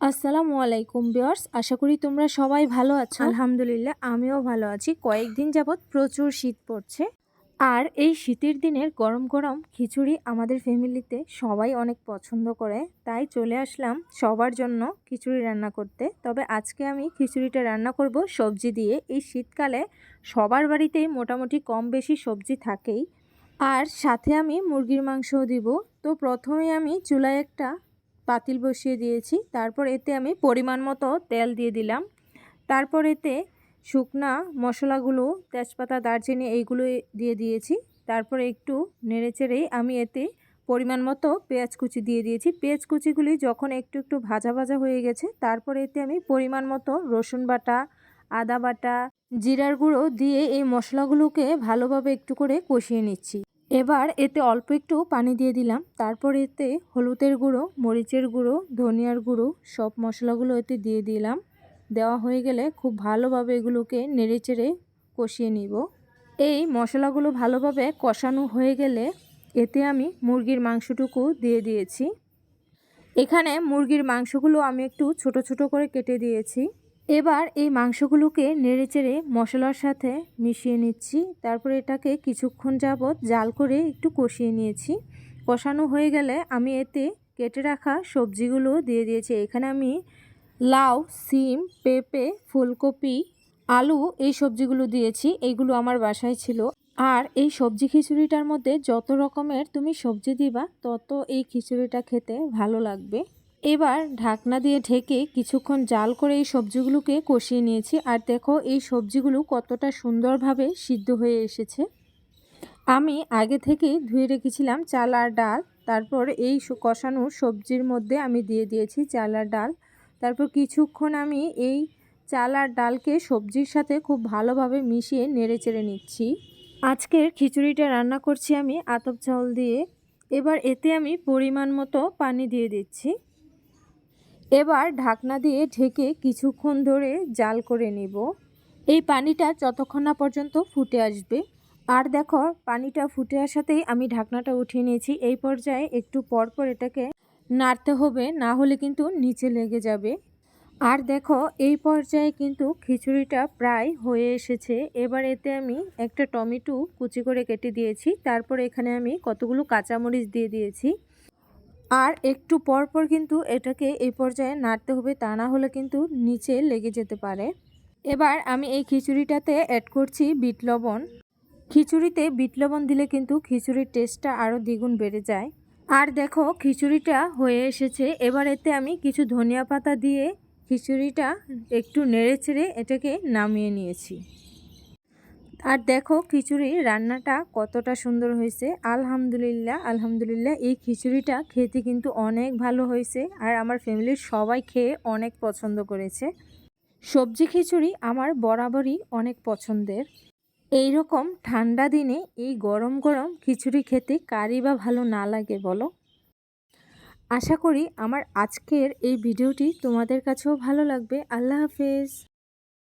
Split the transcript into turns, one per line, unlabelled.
আসসালামু আলাইকুম বিয়ার্স আশা করি তোমরা সবাই ভালো আছো। আলহামদুলিল্লাহ আমিও ভালো আছি। কয়েকদিন যাবৎ প্রচুর শীত পড়ছে। আর এই শীতের দিনের গরম গরম খিচুড়ি আমাদের ফ্যামিলিতে সবাই অনেক পছন্দ করে। তাই চলে আসলাম সবার জন্য খিচুড়ি রান্না করতে। তবে আজকে আমি খিচুড়িটা রান্না করব সবজি দিয়ে। এই শীতকালে সবার বাড়িতেই মোটামুটি কম বেশি সবজি থাকেই। আর সাথে আমি মুরগির মাংসও দিব। তো প্রথমে আমি চুলায় একটা পাতিল বসিয়ে দিয়েছি। তারপর এতে আমি পরিমাণ মতো তেল দিয়ে দিলাম। তারপর এতে শুকনা মশলাগুলো, তেজপাতা, দারচিনি এইগুলো দিয়ে দিয়েছি। তারপর একটু নেড়েচেড়েই আমি এতে পরিমাণ মতো পেঁয়াজ কুচি দিয়ে দিয়েছি। পেঁয়াজ কুচিগুলি যখন একটু একটু ভাজা ভাজা হয়ে গেছে, তারপর এতে আমি পরিমাণ মতো রসুন বাটা, আদা বাটা, জিরার গুঁড়ো দিয়ে এই মশলাগুলোকে ভালোভাবে একটু করে কষিয়ে নিচ্ছি। এবার এতে অল্প একটু পানি দিয়ে দিলাম। তারপর এতে হলুদের গুঁড়ো, মরিচের গুঁড়ো, ধনিয়ার গুঁড়ো সব মশলাগুলো এতে দিয়ে দিলাম। দেওয়া হয়ে গেলে খুব ভালোভাবে এগুলোকে নেড়েচেড়ে কষিয়ে নিব। এই মশলাগুলো ভালোভাবে কষানো হয়ে গেলে এতে আমি মুরগির মাংসটুকু দিয়ে দিয়েছি। এখানে মুরগির মাংসগুলো আমি একটু ছোট ছোট করে কেটে দিয়েছি। এবার এই মাংসগুলোকে নেড়েচেড়ে মশলার সাথে মিশিয়ে নিচ্ছি। তারপরে এটাকে কিছুক্ষণ যাবৎ জাল করে একটু কষিয়ে নিয়েছি। কষানো হয়ে গেলে আমি এতে কেটে রাখা সবজিগুলো দিয়ে দিয়েছি। এখানে আমি লাউ, সিম, পেঁপে, ফুলকপি, আলু এই সবজিগুলো দিয়েছি। এইগুলো আমার বাসায় ছিল। আর এই সবজি খিচুড়িটার মধ্যে যত রকমের তুমি সবজি দিবা, তত এই খিচুড়িটা খেতে ভালো লাগবে। এবার ঢাকনা দিয়ে ঢেকে কিছুক্ষণ জাল করে এই সবজিগুলোকে কষিয়ে নিয়েছি। আর দেখো, এই সবজিগুলো কতটা সুন্দরভাবে সিদ্ধ হয়ে এসেছে। আমি আগে থেকে ধুয়ে রেখেছিলাম চাল আর ডাল। তারপর এই কষানো সবজির মধ্যে আমি দিয়ে দিয়েছি চাল আর ডাল। তারপর কিছুক্ষণ আমি এই চাল আর ডালকে সবজির সাথে খুব ভালোভাবে মিশিয়ে নেড়ে চেড়ে নিচ্ছি। আজকের খিচুড়িটা রান্না করছি আমি আতপ চাউল দিয়ে। এবার এতে আমি পরিমাণ মতো পানি দিয়ে দিচ্ছি। এবার ঢাকনা দিয়ে ঢেকে কিছুক্ষণ ধরে জাল করে নিব। এই পানিটা যতক্ষণ না পর্যন্ত ফুটে আসবে। আর দেখো, পানিটা ফুটে আসাতেই আমি ঢাকনাটা উঠিয়ে নিয়েছি। এই পর্যায়ে একটু পরপর এটাকে নাড়তে হবে, না হলে কিন্তু নিচে লেগে যাবে। আর দেখো, এই পর্যায়ে কিন্তু খিচুড়িটা প্রায় হয়ে এসেছে। এবার এতে আমি একটা টমেটো কুচি করে কেটে দিয়েছি। তারপর এখানে আমি কতগুলো কাঁচামরিচ দিয়ে দিয়েছি। আর একটু পর পর কিন্তু এটাকে এই পর্যায়ে নাড়তে হবে, তা না হলে কিন্তু নিচে লেগে যেতে পারে। এবার আমি এই খিচুড়িটাতে অ্যাড করছি বিট লবণ। খিচুড়িতে বিট লবণ দিলে কিন্তু খিচুড়ির টেস্টটা আরও দ্বিগুণ বেড়ে যায়। আর দেখো খিচুড়িটা হয়ে এসেছে, এবার এতে আমি কিছু ধনিয়া পাতা দিয়ে খিচুড়িটা একটু নেড়ে চেড়ে এটাকে নামিয়ে নিয়েছি। আর দেখো খিচুড়ি রান্নাটা কতটা সুন্দর হয়েছে। আলহামদুলিল্লাহ আলহামদুলিল্লাহ এই খিচুড়িটা খেতে কিন্তু অনেক ভালো হয়েছে আর আমার ফ্যামিলির সবাই খেয়ে অনেক পছন্দ করেছে। সবজি খিচুড়ি আমার বরাবরই অনেক পছন্দের। এই রকম ঠান্ডা দিনে এই গরম গরম খিচুড়ি খেতে কারই বা ভালো না লাগে বলো? আশা করি আমার আজকের এই ভিডিওটি তোমাদের কাছেও ভালো লাগবে। আল্লাহ হাফেজ।